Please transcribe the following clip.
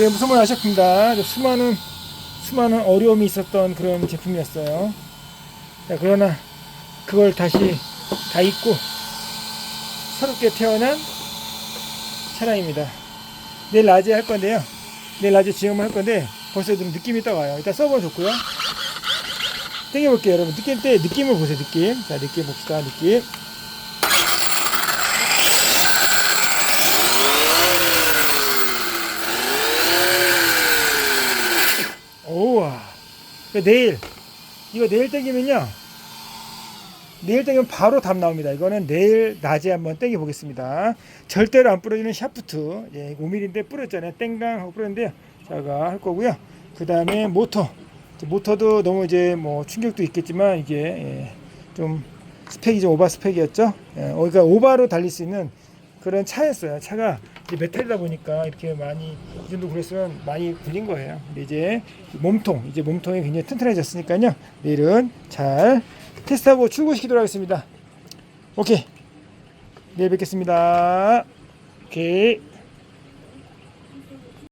그 무슨 말 아셨습니다. 수많은 수많은 어려움이 있었던 그런 제품이었어요. 자, 그러나 그걸 다시 다 잊고 새롭게 태어난 차량입니다. 내일 낮에 할 건데요. 내일 낮에 지금을 할 건데 벌써 좀 느낌이 떠가요. 일단 써보 좋고요. 땡겨볼게요, 여러분. 느낄 때 느낌을 보세요, 느낌. 자, 느낌 봅시다, 느낌. 오와. 그러니까 내일 이거 내일 땡기면요. 내일 땡기면 바로 답 나옵니다. 이거는 내일 낮에 한번 땡겨 보겠습니다. 절대로 안 부러지는 샤프트. 예, 5mm인데 부러졌잖아요. 땡강 하고 부러졌는데요. 제가 할 거고요. 그 다음에 모터. 모터도 너무 이제 뭐 충격도 있겠지만 이게 예, 좀 스펙이 좀 오바 스펙이었죠. 예, 어, 그러니까 오바로 달릴 수 있는 그런 차였어요. 차가 이제 메탈이다 보니까 이렇게 많이 이 정도 그랬으면 많이 굴린 거예요. 근데 이제 몸통, 이제 몸통이 굉장히 튼튼해졌으니까요. 내일은 잘 테스트하고 출고시키도록 하겠습니다. 오케이. 내일 뵙겠습니다. 오케이.